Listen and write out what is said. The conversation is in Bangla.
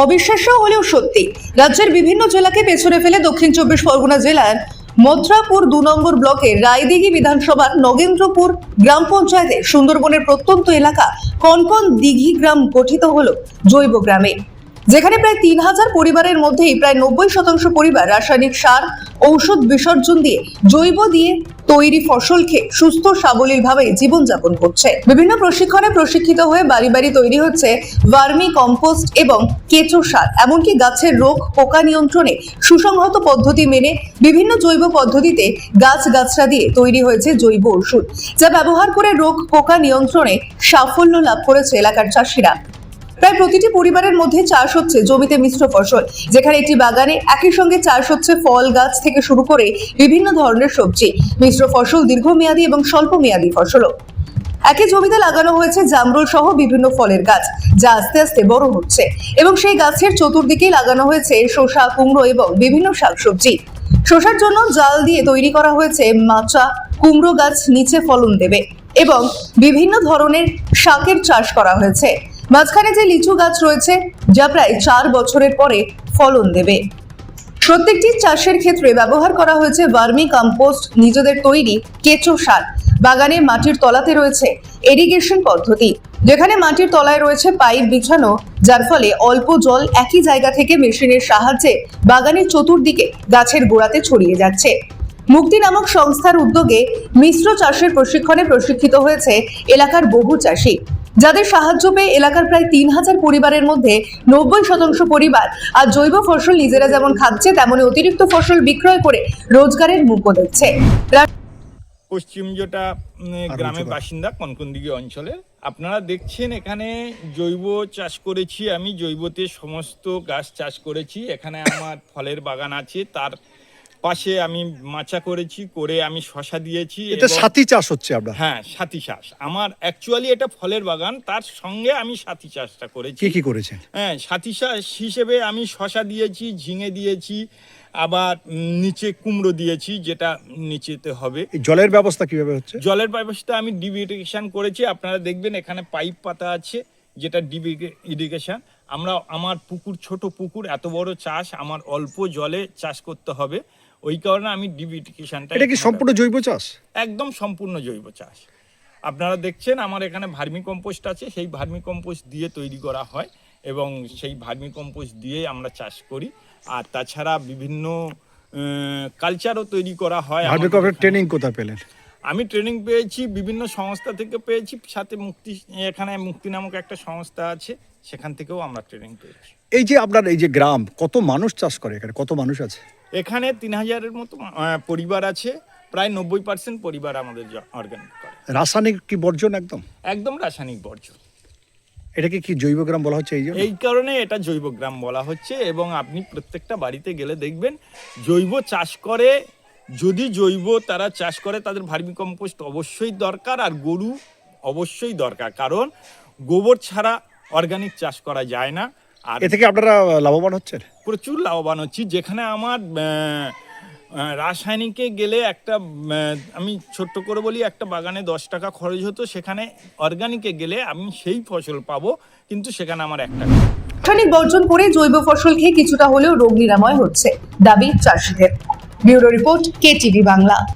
অবিশ্বাস্য হলেও সত্যি। রাজ্যের বিভিন্ন জেলাকে পেছনে ফেলে দক্ষিণ চব্বিশ পরগনা জেলার মথুরাপুর দু নম্বর ব্লকের রায়দিঘি বিধানসভার নগেন্দ্রপুর গ্রাম পঞ্চায়েতে সুন্দরবনের প্রত্যন্ত এলাকা কনকন দিঘি গ্রাম গঠিত হল জৈব গ্রামে। যেখানে প্রায় তিন হাজার পরিবারের মধ্যেই প্রায় নব্বই শতাংশ পরিবার রাসায়নিক সার, ঔষধ বিসর্জন দিয়ে জৈব দিয়ে তৈরি ফসল খেয়ে সুস্থ, সাবলীলভাবে জীবনযাপন করছে। বিভিন্ন প্রশিক্ষণে প্রশিক্ষিত হয়ে বাড়ি বাড়ি তৈরি হচ্ছে ভার্মি কম্পোস্ট এবং কেঁচো সার, এমনকি গাছের রোগ, পোকা নিয়ন্ত্রণে সুসংহত পদ্ধতি মেনে বিভিন্ন জৈব পদ্ধতিতে গাছ গাছরা দিয়ে তৈরি হয়েছে জৈব ওষুধ, যা ব্যবহার করে রোগ, পোকা নিয়ন্ত্রণে সাফল্য লাভ করেছে এলাকার চাষিরা। প্রায় প্রতিটি পরিবারের মধ্যে চাষ হচ্ছে জমিতে মিশ্র ফসল। যেখানে একটি বাগানে একই সঙ্গে চাষ হচ্ছে ফল, গাছ থেকে শুরু করে বিভিন্ন ধরনের সবজি। মিশ্র ফসল দীর্ঘমেয়াদী এবং স্বল্প মেয়াদী ফসলও। একই জমিতে লাগানো হয়েছে জামরুল সহ বিভিন্ন ফলের গাছ, যা আস্তে আস্তে বড় হচ্ছে। এবং সেই গাছের চতুর্দিকে লাগানো হয়েছে শসা, কুমড়ো এবং বিভিন্ন শাকসবজি। শসার জন্য জাল দিয়ে তৈরি করা হয়েছে মাচা, কুমড়ো গাছ নিচে ফলন দেবে এবং বিভিন্ন ধরনের শাকের চাষ করা হয়েছে। মাঝখানে যে লিচু গাছ রয়েছে, যা প্রায় চার বছরের পরে ফলন দেবে। প্রত্যেকটি চাষের ক্ষেত্রে ব্যবহার করা হয়েছে ভার্মি কম্পোস্ট, নিজেদের তৈরি কেঁচো সার। বাগানে মাটির তলাতে রয়েছে এরিগেশন পদ্ধতি, যেখানে মাটির তলায় রয়েছে পাইপ বিছানো, যার ফলে অল্প জল একই জায়গা থেকে মেশিনের সাহায্যে বাগানের চতুর্দিকে গাছের গোড়াতে ছড়িয়ে যাচ্ছে। মুক্তি নামক সংস্থার উদ্যোগে মিশ্র চাষের প্রশিক্ষণে প্রশিক্ষিত হয়েছে এলাকার বহু চাষি। যাদের সাহায্য পেয়ে এলাকার প্রায় তিন হাজার পরিবারের মধ্যে নব্বই শতাংশ পরিবার আর জৈব ফসল নিজেরা যেমন খাচ্ছে তেমনি অতিরিক্ত ফসল বিক্রয় করে রোজগারের মুখ দেখছে। পশ্চিম জোটা গ্রামের বাসিন্দা কনকনদিঘি অঞ্চলে আপনারা দেখছেন এখানে জৈব চাষ করেছি আমি। জৈবতে সমস্ত গাছ চাষ করেছি। এখানে আমার ফলের বাগান আছে তার পাশে আমি মাচা করেছি করে আমি শশা দিয়েছি এটা সাথী চাষ হচ্ছে আপনার হ্যাঁ সাথী চাষ। আমার অ্যাকচুয়ালি এটা ফলের বাগান তার সঙ্গে আমি সাথী চাষটা করেছি। কি কি করেছে হ্যাঁ সাথী চাষ হিসেবে আমি শশা দিয়েছি ঝিঙে দিয়েছি আবার নিচে কুমড়ো দিয়েছি যেটা নিচেতে হবে। জলের ব্যবস্থা কীভাবে হচ্ছে? জলের ব্যবস্থা আমি ডিপ ইরিগেশন করেছি। আপনারা দেখবেন এখানে পাইপ পাতা আছে যেটা ডিপ ইরিগেশন আমরা আমার পুকুর ছোট পুকুর এত বড় চাষ আমার অল্প জলে চাষ করতে হবে। ওই কারণে আমি ডিপ ইরিগেশনটা এটা কি সম্পূর্ণ জৈব চাষ? একদম সম্পূর্ণ জৈব চাষ। আপনারা দেখছেন আমার এখানে ভার্মি কম্পোস্ট আছে সেই ভার্মি কম্পোস্ট দিয়ে তৈরি করা হয় এবং সেই ভার্মি কম্পোস্ট দিয়ে আমরা চাষ করি। আর তাছাড়া বিভিন্ন কালচারও তৈরি করা হয় ট্রেনিং কোথায় পেলেন? আমি ট্রেনিং পেয়েছি বিভিন্ন সংস্থা থেকে পেয়েছি সাথে মুক্তি এখানে মুক্তি নামক একটা সংস্থা আছে সেখান থেকেও আমরা ট্রেনিং পেয়েছি। এই যে আপনার এই যে গ্রাম কত মানুষ চাষ করে এখানে? কত মানুষ আছে? এখানে তিন হাজারের মতো পরিবার আছে প্রায় নব্বই পার্সেন্ট পরিবার আমাদের অর্গানিক করে। রাসায়নিক কি বর্জন একদম? একদম রাসায়নিক বর্জন। এটাকে কি জৈব গ্রাম বলা হচ্ছে এই এই কারণে এটা জৈব গ্রাম বলা হচ্ছে এবং আপনি প্রত্যেকটা বাড়িতে গেলে দেখবেন জৈব চাষ করে যদি জৈব তারা চাষ করে তাদের ভার্মি কম্পোস্ট অবশ্যই দরকার আর গরু অবশ্যই দরকার কারণ গোবর ছাড়া অর্গানিক চাষ করা যায় না। আর এ থেকে আপনারা লাভবান হচ্ছেন? প্রচুর লাভবান হচ্ছি যেখানে আমার রাসায়নিকে গেলে একটা আমি ছোট্ট করে বলি, একটা বাগানে দশ টাকা খরচ হতো, সেখানে অর্গানিকে গেলে আমি সেই ফসল পাবো, কিন্তু সেখানে আমার একটা টাকা। বর্জন করে জৈব ফসল খেয়ে কিছুটা হলেও রোগ নিরাময় হচ্ছে, দাবি চাষিদের। Bureau report KTV Bangla.